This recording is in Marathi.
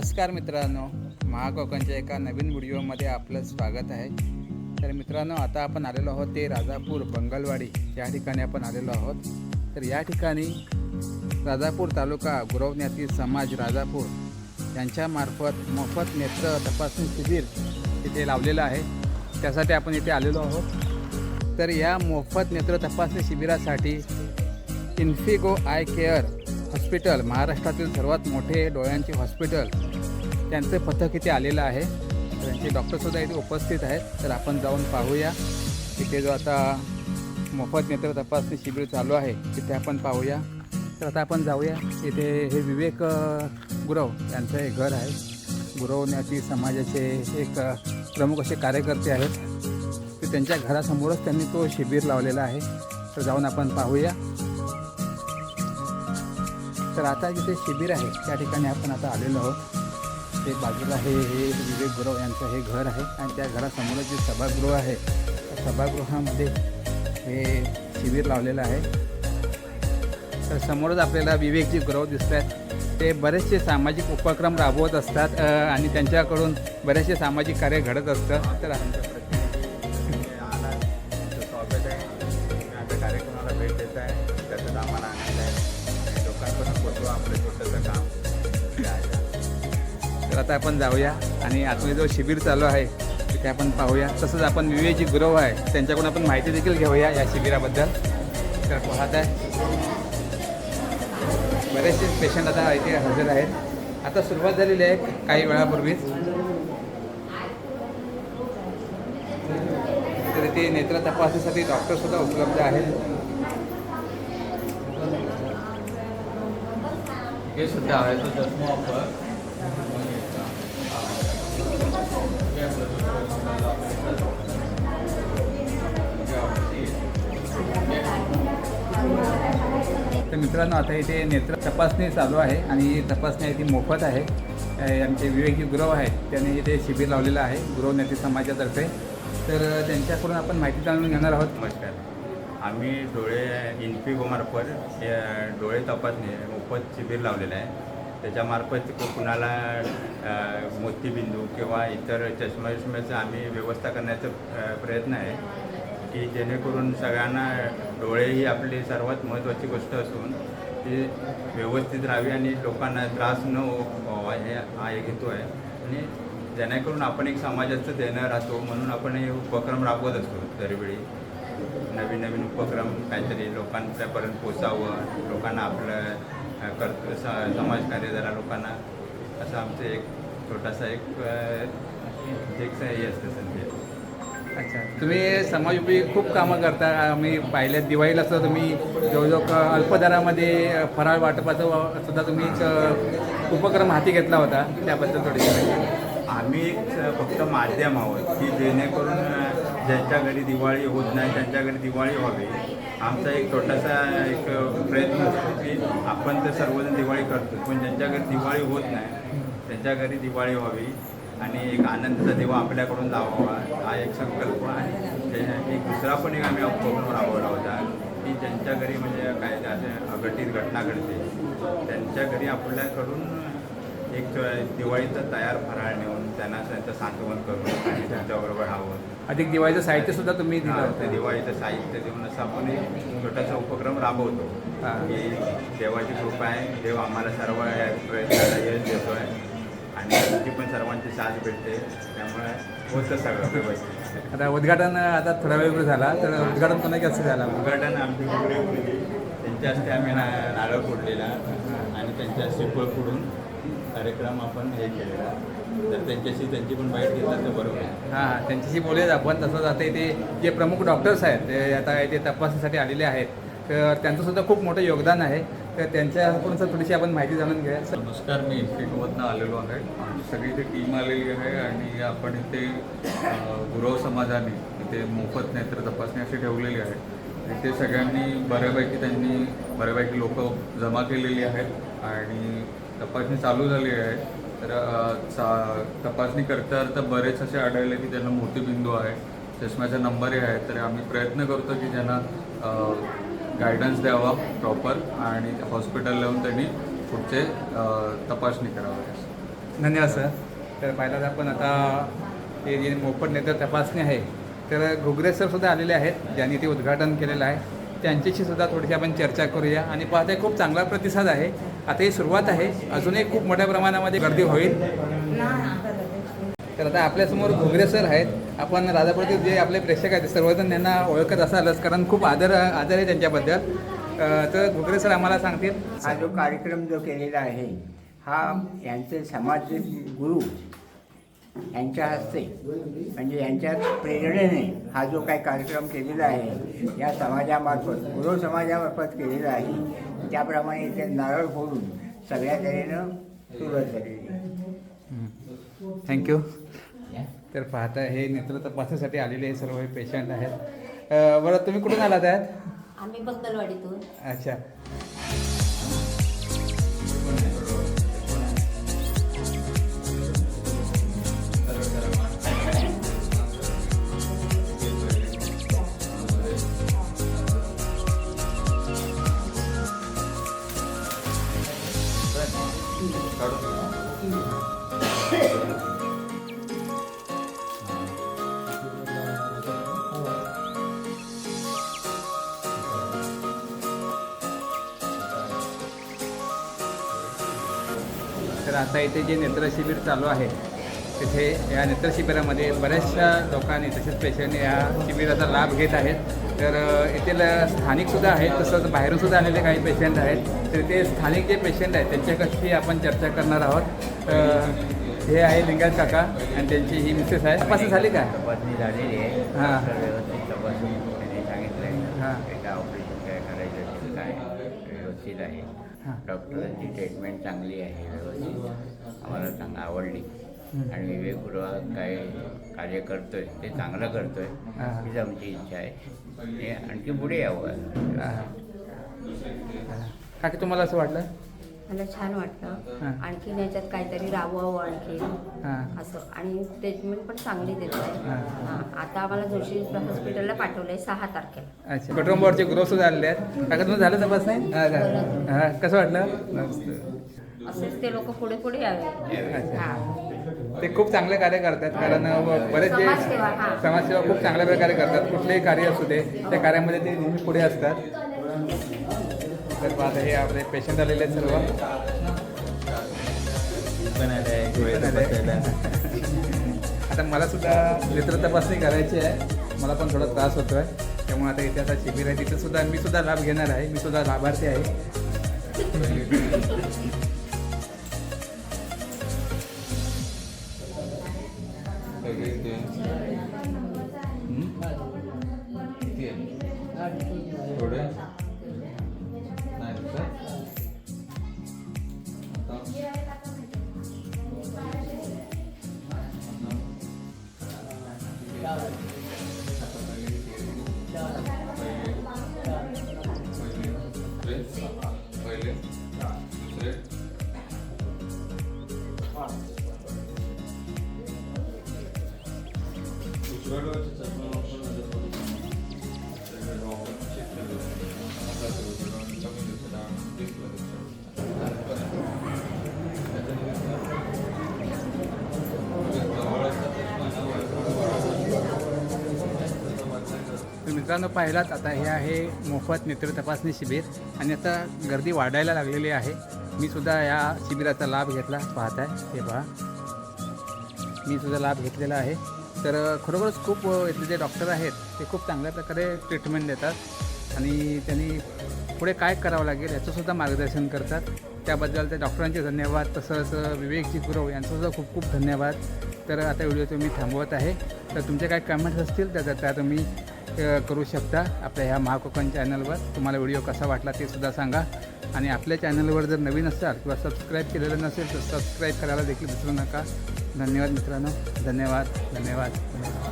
नमस्कार मित्रांनो महाकोकणच्या एका नवीन व्हिडिओमध्ये आपलं स्वागत आहे. तर मित्रांनो आता आपण आलेलो आहोत ते राजापूर बंगलवाडी या ठिकाणी आपण आलेलो आहोत. तर या ठिकाणी राजापूर तालुका गुरवण्यातील समाज राजापूर यांच्यामार्फत मोफत नेत्र तपासणी शिबिर तिथे लावलेलं आहे. त्यासाठी आपण इथे आलेलो आहोत. तर या मोफत नेत्र तपासणी शिबिरासाठी इन्फिगो आय केअर हॉस्पिटल महाराष्ट्रातील सर्वात मोठे डोळ्यांचे हॉस्पिटल. त्यांचं पथक इथे आलेलं आहे. त्यांचे डॉक्टरसुद्धा इथे उपस्थित आहेत. तर आपण जाऊन पाहूया. तिथे जो आता मोफत नेत्र तपासणी शिबिर चालू आहे तिथे आपण पाहूया. तर आता आपण जाऊया. इथे हे विवेक गुरव यांचं हे घर आहे. गुरवण्याची समाजाचे एक प्रमुख असे कार्यकर्ते आहेत. ते त्यांच्या घरासमोरच त्यांनी तो शिबिर लावलेला आहे. तर जाऊन आपण पाहूया. तर आता जिथे शिबिर आहे त्या ठिकाणी आपण आता आलेलो आहोत. ते बाजूला हे हे विवेक गुरव यांचं हे घर आहे आणि त्या घरासमोरच जे सभागृह आहे त्या सभागृहामध्ये हे शिबिर लावलेलं आहे. तर समोरच आपल्याला विवेकजी गुरव दिसत आहेत ते बरेचसे सामाजिक उपक्रम राबवत असतात आणि त्यांच्याकडून बरेचसे सामाजिक कार्य घडत असतं. तर आता आपण जाऊया आणि आतमध्ये जो शिबिर चालू आहे तिथे आपण पाहूया. तसंच आपण विवेकजी गुरव आहे त्यांच्याकडून आपण माहिती देखील घेऊया या शिबिराबद्दल. तर पाहत आहे. बरेचसे पेशंट आता इथे हजर आहेत. आता सुरुवात झालेली आहे काही वेळापूर्वीच. तर इथे नेत्र तपासणीसाठी डॉक्टरसुद्धा उपलब्ध आहेत. हे सुद्धा आहे तो चष्मा वापर. तर मित्रांनो आता इथे नेत्र तपासणी चालू आहे आणि ही तपासणी आहे ती मोफत आहे. आमचे विवेकी गुरव आहेत त्यांनी इथे शिबिर लावलेलं आहे गुरव नेते समाजातर्फे. तर त्यांच्याकडून आपण माहिती जाणून घेणार आहोत. नमस्कार. आम्ही डोळे इन्फिगोमार्फत डोळे तपासणी मोफत शिबिर लावलेलं आहे. त्याच्यामार्फत कुणाला मोतीबिंदू किंवा इतर चष्माविष्म्याचं आम्ही व्यवस्था करण्याचा प्रयत्न आहे. की जेणेकरून सगळ्यांना डोळे ही आपली सर्वात महत्त्वाची गोष्ट असून ती व्यवस्थित राहावी आणि लोकांना त्रास न व्हावा हे हा एक हेतू आहे. आणि जेणेकरून आपण एक समाजाचं देणं राहतो म्हणून आपण हे उपक्रम राबवत असतो दरवेळी. नवीन नवीन उपक्रम काहीतरी लोकांच्यापर्यंत पोचावं लोकांना आपलं कर्त समाजकार्य जरा लोकांना असं आमचं एक छोटासा एक एक हे असतं संदेश. अच्छा. तुम्ही समाजोपयोगी खूप कामं करता. आम्ही पाहिल्यात दिवाळीला सुद्धा तुम्ही जवळजवळ क- अल्प दरामध्ये अ, फराळ वाटपाचा सुद्धा तुम्ही उपक्रम हाती घेतला होता. त्याबद्दल थोडी. आम्ही एक फक्त माध्यम आहोत की जेणेकरून ज्यांच्या घरी दिवाळी होत नाही त्यांच्या घरी दिवाळी व्हावी. आमचा एक छोटासा एक प्रयत्न असतो की आपण तर सर्वजण दिवाळी करतो पण ज्यांच्या घरी दिवाळी होत नाही त्यांच्या घरी दिवाळी व्हावी. आणि एक आनंदाचा दिवा आपल्याकडून लावावा हा एक संकल्प आणि एक दुसरा पण एक आम्ही उपक्रम राबवला होता की ज्यांच्या घरी म्हणजे काय असे अघटित घटना घडते त्यांच्या घरी आपल्याकडून एक दिवाळीचा तयार फराळ नेऊन त्यांना त्यांचं सांत्वन करून आणि त्यांच्याबरोबर राहावं अधिक दिवाळीचं साहित्य सुद्धा तुम्ही दिलं होतं. दिवाळीचं साहित्य देऊन असं आपण एक छोटासा उपक्रम राबवतो. की देवाची कृपा आहे देव आम्हाला सर्व प्रयत्नाला यश देतो आहे आणि तुमची पण सर्वांची साथ भेटते. त्यामुळे होतं सगळं व्यवस्थित. आता उद्घाटन आता थोड्या वेळ झाला तर उद्घाटन कोणाच्या हस्ते झाला? उद्घाटन आमची गुरुजी त्यांच्या हस्ते आम्ही ना नारळ फोडलेला आणि त्यांच्या हस्ते फळ फोडून कार्यक्रम आपण हे केलेला तर त्यांच्याशी त्यांची पण बाईट घेतला तर बरोबर आहे. हां त्यांच्याशी बोलूयात आपण. तसंच आता इथे जे प्रमुख डॉक्टर्स आहेत ते आता इथे तपासणीसाठी आलेले आहेत. तर त्यांचं सुद्धा खूप मोठं योगदान आहे. तर त्यांच्याकडून सर थोडीशी आपण माहिती जाणून सर नमस्कार मी इन्फिकोमधनं आलेलो आहे. आमची सगळी इथे टीम आलेली आहे आणि आपण इथे गुरव समाजाने इथे मोफत नेत्र तपासणी अशी ठेवलेली आहे. इथे सगळ्यांनी बऱ्यापैकी त्यांनी बऱ्यापैकी लोक जमा केलेली आहेत आणि तपासणी चालू झाली आहे. तर चा तपासणी करता करता बरेच असे आढळले की त्यांना मोतीबिंदू आहे. चष्म्याचा नंबरही आहे. तर आम्ही प्रयत्न करतो की ज्यांना गायडन्स द्यावा प्रॉपर आणि हॉस्पिटल लावून त्यांनी पुढचे तपासणी करावी. धन्यवाद सर तर पाहिलं आपण आता हे जे मोफत नेत्र तपासणी आहे तर घुगरे सरसुद्धा आलेले आहेत ज्यांनी ते उद्घाटन केलेलं आहे. त्यांच्याशी सुद्धा थोडीशी आपण चर्चा करूया. आणि पाहता खूप चांगला प्रतिसाद आहे. आता ही सुरुवात आहे. अजूनही खूप मोठ्या प्रमाणामध्ये गर्दी होईल. तर आता आपल्यासमोर घुगरे सर आहेत. आपण राजापूरतील जे आपले प्रेक्षक आहेत ते सर्वजण यांना ओळखत असालच कारण खूप आदर आदर आहे त्यांच्याबद्दल. तर घुगरे सर आम्हाला सांगतील. हा जो कार्यक्रम जो केलेला आहे हा यांचे समाज गुरु यांच्या हस्ते. म्हणजे यांच्या प्रेरणेने हा जो काही कार्यक्रम केलेला आहे या समाजामार्फत गुरु समाजामार्फत केलेला आहे त्याप्रमाणे इथे नारळ फोडून सगळ्या तऱ्हेनं सुरुवात झालेली थँक्यू तर पाहता हे नेत्र तपासणीसाठी आलेले हे सर्व पेशंट आहेत. अं, बरं तुम्ही कुठून आलात आहेत आम्ही बंगलवाडीतून. अच्छा. तर आता इथे जे नेत्र शिबिर चालू आहे तिथे या नेत्र शिबिरामध्ये बऱ्याचशा लोकांनी तसेच पेशंट या शिबिराचा लाभ घेत आहेत. तर येथील स्थानिकसुद्धा आहेत तसंच बाहेरूनसुद्धा आलेले काही पेशंट आहेत. तर ते स्थानिक जे पेशंट आहेत त्यांच्याकशी आपण चर्चा करणार आहोत? हे आहे लिंगायत काका आणि त्यांची ही मिसेस आहे. तपासणी झाली का? तपासणी झालेली आहे. हां. व्यवस्थित तपासून त्यांनी सांगितलं हां. आहे एका ऑपरेशन काय करायचं असेल काय व्यवस्थित आहे. हां. डॉक्टरांची ट्रीटमेंट चांगली आहे व्यवस्थित. आम्हाला चांगलं आवडली. आणि विवेकपूर्वक काय कार्य करतोय ते चांगलं करतोय हां. हीच आमची इच्छा आहे. हे आणखी पुढे यावं. हा. काकी तुम्हाला असं वाटलं? मला छान वाटलं. आणखीन याच्यात काहीतरी राबवावं आणखी हां. असं. आणि ट्रीटमेंट पण चांगली देत आहे. आता आम्हाला जोशी हॉस्पिटलला पाठवलंय सहा तारखेला. अच्छा. कुटुंबावरचे ग्रोथ सुद्धा आलेले आहेत. काका तुम्ही झालं तपासणी हा का हा. कसं वाटलं? असेच ते लोक पुढे पुढे यावे. हां. ते खूप चांगले कार्य करतात. कारण बरेच जे. समाजसेवा खूप चांगल्या प्रकारे करतात. कुठलेही कार्य असू दे त्या कार्यामध्ये ते नेहमी पुढे असतात. तर पाहता हे आपले पेशंट आलेले आहेत सर्व. आता मला सुद्धा नेत्र तपासणी करायची आहे. मला पण थोडा त्रास होतो आहे त्यामुळे आता इथे आता शिबिर आहे. तिथे सुद्धा मी सुद्धा लाभ घेणार आहे. मी सुद्धा लाभार्थी आहे. मित्रांनो पाहिलात आता हे आहे मोफत नेत्र तपासणी शिबिर आणि आता गर्दी वाढायला लागलेली आहे. मी सुद्धा या शिबिराचा लाभ घेतला पाहत आहे हे पहा. मी सुद्धा लाभ घेतलेला आहे. तर खरोखरच खूप इथले जे डॉक्टर आहेत ते खूप चांगल्या प्रकारे ट्रीटमेंट देतात आणि त्यांनी पुढे काय करावं लागेल याचंसुद्धा मार्गदर्शन करतात. त्याबद्दल त्या डॉक्टरांचे धन्यवाद. तसंच विवेकजी गुरव यांचंसुद्धा खूप खूप धन्यवाद. तर आता व्हिडिओ तुम्ही थांबवत आहे. तर तुमचे काय कमेंट्स असतील तर त्या तुम्ही करू शकता. आपल्या ह्या महाकोकण चॅनलवर तुम्हाला व्हिडिओ कसा वाटला ते सुद्धा सांगा. आणि आपल्या चॅनलवर जर नवीन असाल किंवा सबस्क्राईब केलेलं नसेल तर सबस्क्राईब करायला देखील विसरू नका. धन्यवाद मित्रांनो. धन्यवाद धन्यवाद. धन्यवाद.